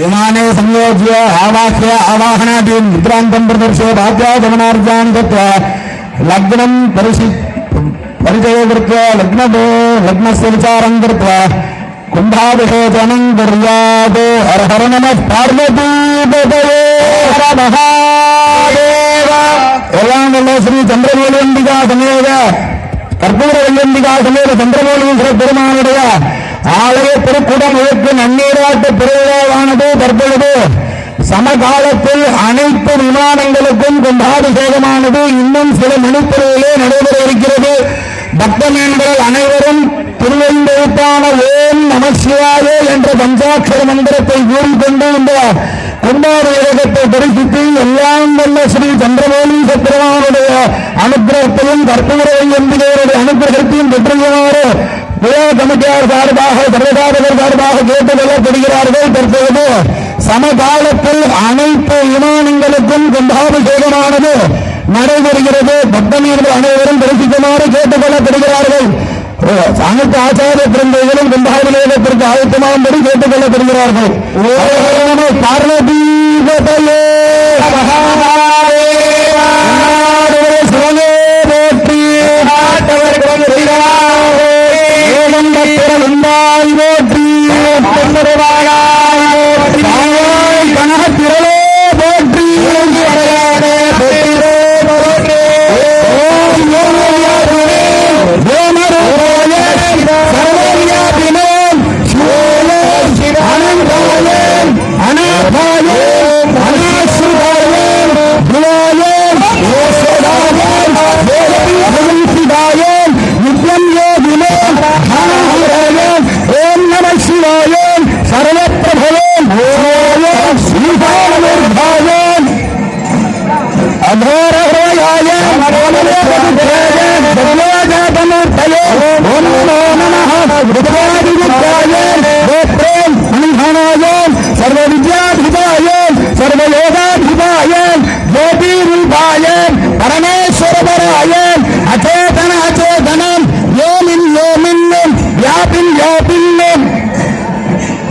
विमाने संयोज्य आवाह्य आवाहनादीन् मुद्रान्तं प्रदर्श्य भाग्यागमनार्जान् दत्त्वा लग्नं परिशि परिचयो कृत्वा लग्नतो लग्नस्य विचारं कृत्वा कुम्भाभिषेचनं कुर्यात् हर हर नमः पार्वतीपतये हर महादेव எல்லாம் வல்ல ஸ்ரீ சந்திரமௌலி அம்பிகா சமேத கற்பூர வெள்ளம்பிகா சமேத சந்திரமௌலீஸ்வர பெருமானுடைய ஆலய திருக்குடம் இயக்கு நன்னீராட்டு பெருவிழாவானது தற்பொழுது சமகாலத்தில் அனைத்து விமானங்களுக்கும் கும்பாபிஷேகமானது இன்னும் சில மணித்துறையிலே நடைபெற இருக்கிறது பக்தமேன்கள் அனைவரும் திருவெந்தெழுத்தான ஓம் நம சிவாய என்ற பஞ்சாட்சர மந்திரத்தை கூறிக்கொண்டு இந்த கும்பாபிஷேகத்தை தரிசித்து எல்லாம் வல்ல ஸ்ரீ சந்திரமௌலி சத்திரமானுடைய அனுகிரகத்தையும் கற்பூர எம்பிகையருடைய அனுகிரகத்தையும் பெற்றுள்ளவாறு விழா கமிட்டியார் சார்பாக சர்வதாரர்கள் சார்பாக கேட்டுக் கொள்ளப்படுகிறார்கள் தற்போது சமகாலத்தில் அனைத்து விமானங்களுக்கும் கும்பாபிஷேகமானது நடைபெறுகிறது. பக்தமீர்கள் அனைவரும் தரிசிக்குமாறு கேட்டுக் கொள்ளப்படுகிறார்கள் அனைத்து ஆச்சாரிய பிறந்தைகளும் கும்பாபிஷேகத்திற்கு ஆயத்தமாகும்படி கேட்டுக் கொள்ளப்படுகிறார்கள் ஓம் நமோ பார்வதீபதயே உண்டாய் போற்றி. சர்வமயம் சர்வப்பிரபயம் ஸ்ரீபாலனிர்பாயம் அகோரஹோயாய ஜகநாதமூர்த்தயே ஓம் நமோ நமः வித்யாதிவித்யாய கோத்ரேம் மணிஹானாய சர்வ வித்யாதிபாய சர்வயோகாதிபாய கோபீரூபாய பரமேஸ்வரபராய அச்சேதன அச்சேதனம்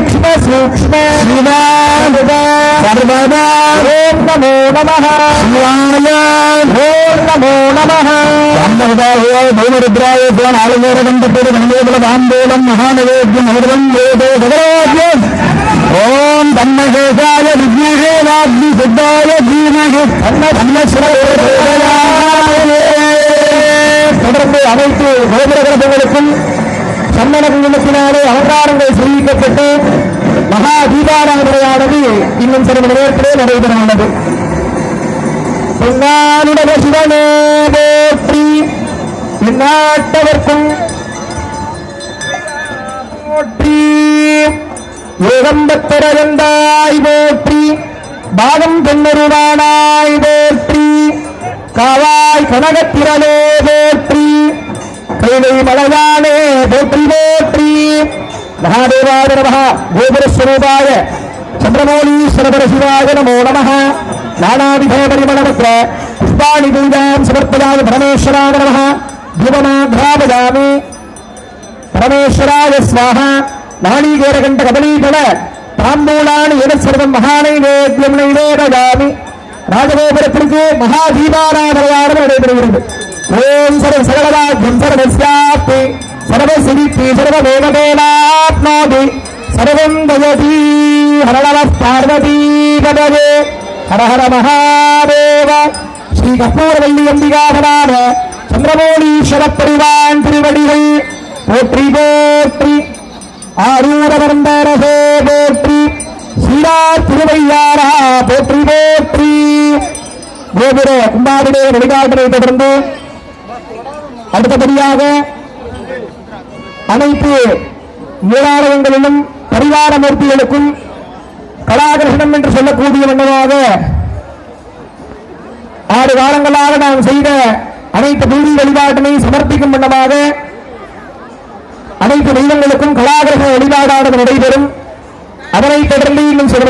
अनादाद भूते भूते ॐ देवे ॐ भुवः ॐ सुरः निधन निधनोद्भव सर्व ओमात्मम् पिता साक्षिन् साक्षिन् तिरे गङ्गवदङ्ग लिङ्ग अनज्ञान शब्द शब्द सूक्ष्म सूक्ष्म शिवा सर्वदा ॐ नमो नमः शिवाय ॐ नमो नमः ब्रह्मदाय भौमरुद्राय स्वान आलगोरगण्डपेर गणदेवल बान्धोलं महानवेद्यम् अमृतम् वेदो भगवाद्यम् ॐ तन्मशेषाय विद्महे वाग्नि सिद्धाय धीमहि தொடர்ந்து அனைத்து கோபுர கிரகங்களுக்கும் சந்தன குங்குமத்தினாலே அவதாரங்கள் செய்விக்கப்பட்டு மகா தீபாராதனையானது இன்னும் சில மணி நேரத்திலே நடைபெற உள்ளது பொன்னானுடைய சிவனே போற்றி எந்நாட்டவர்க்கும் போற்றி ஏகம்பத்திரந்தாய் போற்றி பாகம் பெண்ணருவானாய் போற்றி காவாய் கனகத்திரலே போற்றி மயிலை மலையானே போற்றி போற்றி. மகாதேவாய நம கோபுரஸ்வரூபாய சந்திரமௌலி சரபரசிவாய நமோ நம நானாதிகே பரிமளவத்ர புஷ்பாணி பூஜாம் சமர்ப்பதாய பரமேஸ்வராய நம தூபமாக்ராபயாமி பரமேஸ்வராய ஸ்வாஹா நாணீகேரகண்ட கபலீதள தாம்பூலான் என சர்வம் மகானை நேத்தியம் நைவேதயாமி ராஜகோபுரத்திற்கு மகா நடைபெறுகிறது ஓம் சர்வ சகலவாக்கியம் சர்வஸ்யாப்தி சர்வசிரித்தி சர்வதேவதேனாப்னோதி சர்வம் தயதி ஹரணவ பார்வதி பதவே ஹர ஹர மகாதேவ ஸ்ரீ கற்பூரவல்லி அம்பிகாபரான பெருவான் திருவடிகள் போற்றி போற்றி ஆரூரவர்ந்தரசே போற்றி ஸ்ரீரா திருவையாரா போற்றி போற்றி. கோபுர கும்பாபிடைய வழிகாட்டலை தொடர்ந்து அடுத்தபடியாக அனைத்து மூலாலயங்களிலும் பரிவார மூர்த்திகளுக்கும் கலாகிருஷ்ணம் என்று சொல்லக்கூடிய வண்ணமாக ஆறு காலங்களாக நாம் செய்த அனைத்து பூமி வழிபாட்டினை சமர்ப்பிக்கும் வண்ணமாக அனைத்து தெய்வங்களுக்கும் கலாகிரக வழிபாடானது நடைபெறும். அதனைத் தொடர்ந்து இன்னும் சில